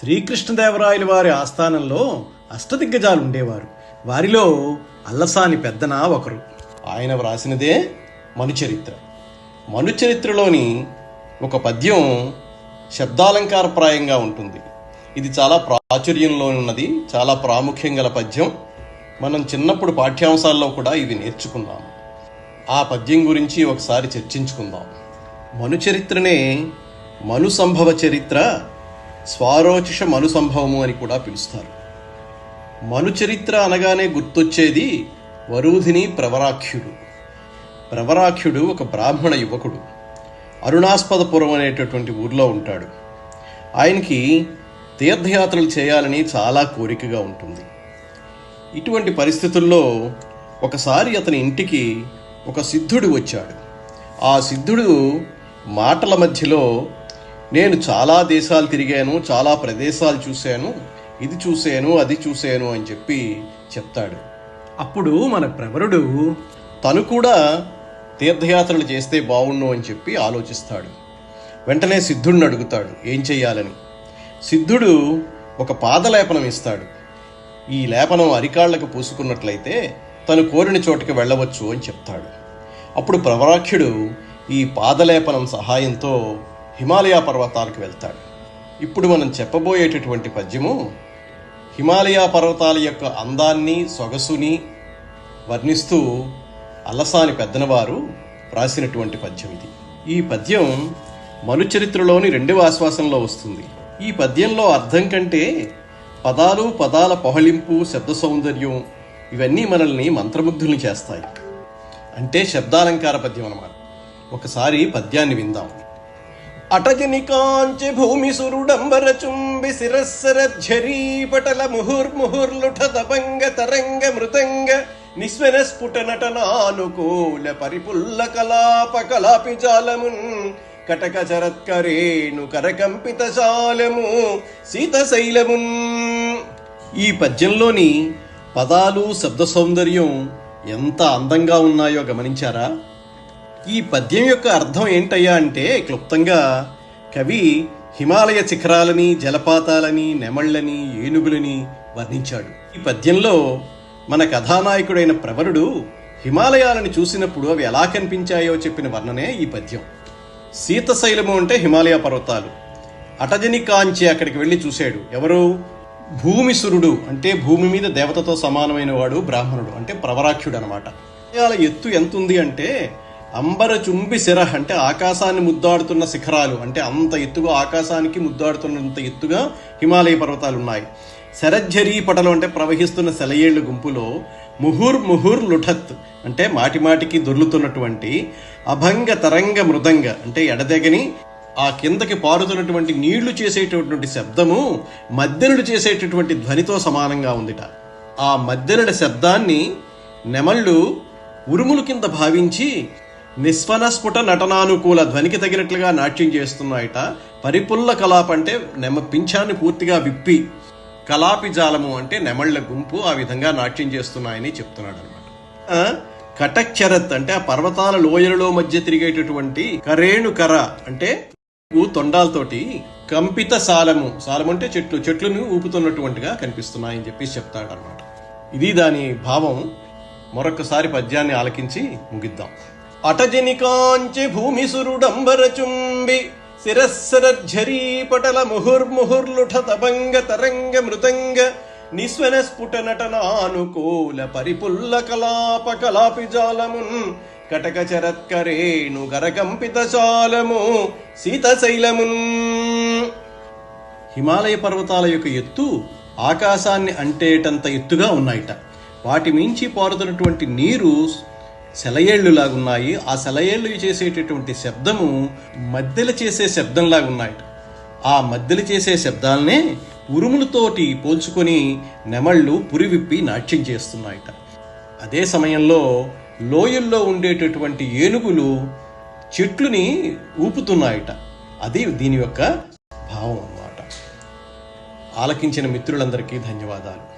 శ్రీకృష్ణదేవరాయల వారి ఆస్థానంలో అష్టదిగ్గజాలు ఉండేవారు. వారిలో అల్లసాని పెద్దన ఒకరు. ఆయన వ్రాసినదే మనుచరిత్ర. మనుచరిత్రలోని ఒక పద్యం శబ్దాలంకారప్రాయంగా ఉంటుంది. ఇది చాలా ప్రాచుర్యంలో ఉన్నది చాలా ప్రాముఖ్యం గల పద్యం. మనం చిన్నప్పుడు పాఠ్యాంశాల్లో కూడా ఇవి నేర్చుకున్నాము ఆ పద్యం గురించి ఒకసారి చర్చించుకుందాం. మను చరిత్రనే మను సంభవ చరిత్ర స్వారోచిష మను సంభవము అని కూడా పిలుస్తారు. మను చరిత్ర అనగానే గుర్తొచ్చేది వరూధిని ప్రవరాఖ్యుడు. ప్రవరాఖ్యుడు ఒక బ్రాహ్మణ యువకుడు. అరుణాస్పదపురం అనేటటువంటి ఊర్లో ఉంటాడు. ఆయనకి తీర్థయాత్రలు చేయాలని చాలా కోరికగా ఉంటుంది. ఇటువంటి పరిస్థితుల్లో ఒకసారి అతని ఇంటికి ఒక సిద్ధుడు వచ్చాడు. ఆ సిద్ధుడు మాటల మధ్యలో నేను చాలా దేశాలు తిరిగాను చాలా ప్రదేశాలు చూశాను ఇది చూశాను అది చూశాను అని చెప్పి చెప్తాడు. అప్పుడు మన ప్రవరుడు తను కూడా తీర్థయాత్రలు చేస్తే బాగుండు అని చెప్పి ఆలోచిస్తాడు. వెంటనే సిద్ధుడిని అడుగుతాడు ఏం చెయ్యాలని. సిద్ధుడు ఒక పాదలేపనం ఇస్తాడు. ఈ లేపనం అరికాళ్ళకు పూసుకున్నట్లయితే తను కోరిన చోటుకి వెళ్ళవచ్చు అని చెప్తాడు. అప్పుడు ప్రవరాఖ్యుడు ఈ పాదలేపనం సహాయంతో హిమాలయ పర్వతాలకు వెళ్తాడు. ఇప్పుడు మనం చెప్పబోయేటటువంటి పద్యము హిమాలయ పర్వతాల యొక్క అందాన్ని సొగసుని వర్ణిస్తూ అల్లసాని పెద్దనవారు రాసినటువంటి పద్యం ఇది. ఈ పద్యం మనుచరిత్రలోని రెండవ ఆశ్వాసంలో వస్తుంది. ఈ పద్యంలో అర్థం కంటే పదాలు పదాల పొహలింపు శబ్ద సౌందర్యం ఇవన్నీ మనల్ని మంత్రముగ్ధుల్ని చేస్తాయి. అంటే శబ్దాలంకార పద్యం అన్నమాట. ఒకసారి పద్యాన్ని విందాం. అటజని కాంచె భూమి సురుడంబర చుంబి శిరస్సరఝరీ పటల ముహుర్ముహుర్లుఠ దబంగ తరంగ మృతంగ నిస్వన స్ఫుట నటనానుకూల పరిపుల్ల కలాప కలాపి జాలమున్ కటక చరత్కరేణు కరకంపిత శాలము శీతశైలమున్ ఈ పద్యంలోని పదాలు శబ్ద సౌందర్యం ఎంత అందంగా ఉన్నాయో గమనించారా? ఈ పద్యం యొక్క అర్థం ఏంటయ్యా అంటే క్లుప్తంగా కవి హిమాలయ శిఖరాలని జలపాతాలని నెమళ్ళని ఏనుగులని వర్ణించాడు. ఈ పద్యంలో మన కథానాయకుడైన ప్రవరుడు హిమాలయాలను చూసినప్పుడు అవి ఎలా కనిపించాయో చెప్పిన వర్ణనే ఈ పద్యం. శీతశైలము అంటే హిమాలయ పర్వతాలు. అటజని కాంచి అక్కడికి వెళ్ళి చూశాడు. ఎవరు? భూమిసురుడు. అంటే భూమి మీద దేవతతో సమానమైన వాడు బ్రాహ్మణుడు. అంటే ప్రవరాఖ్యుడు అనమాట హిమాలయాల ఎత్తు ఎంత ఉంది అంటే అంబర చుంబి శిర అంటే ఆకాశాన్ని ముద్దాడుతున్న శిఖరాలు. అంటే అంత ఎత్తుగా ఆకాశానికి ముద్దాడుతున్నంత ఎత్తుగా హిమాలయ పర్వతాలు ఉన్నాయి శరజ్జరీ పటలు అంటే ప్రవహిస్తున్న సెలయేళ్ళ గుంపులో ముహుర్ ముహుర్ లుఠత్ అంటే మాటిమాటికి దొర్లుతున్నటువంటి అభంగ తరంగ మృదంగ అంటే ఎడదెగని ఆ కిందకి పారుతున్నటువంటి నీళ్ళు చేసేటటువంటి శబ్దము మద్దెనుడు చేసేటటువంటి ధ్వనితో సమానంగా ఉందిట. ఆ మద్దెనుడి శబ్దాన్ని నెమళ్ళు ఉరుములు కింద భావించి నిస్వనస్ఫుట నటనానుకూల ధ్వనికి తగినట్లుగా నాట్యం చేస్తున్నాయట. పరిపుల్ల కలాప అంటే నెమ పింఛాన్ని పూర్తిగా విప్పి కలాపి జాలము అంటే నెమళ్ళ గుంపు ఆ విధంగా నాట్యం చేస్తున్నాయని చెప్తున్నాడు అనమాట కటక్షరత్ అంటే ఆ పర్వతాల లోయలలో మధ్య తిరిగేటటువంటి కరేణు కర అంటే ఊ తొండాలతోటి కంపిత సాలము. సాలము అంటే చెట్లు. చెట్లను ఊపుతున్నటువంటిగా కనిపిస్తున్నాయని చెప్పి చెప్తాడనమాట ఇది దాని భావం. మరొకసారి పద్యాన్ని ఆలకించి ముగిద్దాం. అటజనికాంచి భూమి సురుడంబర చుంబి పటల ముహుర్ముహుర్లుఠ తబంగ తరంగ మృతంగ నిస్వన స్ఫుట నటనానుకూల పరిపుల్ల కలాప కలాపి జాలమున్ కటక చరత్కరేణు గరకంపిత శాలము శీతశైలమున్ హిమాలయ పర్వతాల యొక్క ఎత్తు ఆకాశాన్ని అంటేటంత ఎత్తుగా ఉన్నాయిట. వాటి మించి పారుతున్నటువంటి నీరు సెలయేళ్ళులాగున్నాయి. ఆ సెలయేళ్ళు చేసేటటువంటి శబ్దము మధ్యలు చేసే శబ్దంలాగున్నాయి ఆ మధ్యలు చేసే శబ్దాలనే ఉరుములతోటి పోల్చుకొని నెమళ్ళు పురివిప్పి నాట్యం చేస్తున్నాయట. అదే సమయంలో లోయల్లో ఉండేటటువంటి ఏనుగులు చెట్లుని ఊపుతున్నాయట. అది దీని యొక్క భావం అన్నమాట. ఆలకించిన మిత్రులందరికీ ధన్యవాదాలు.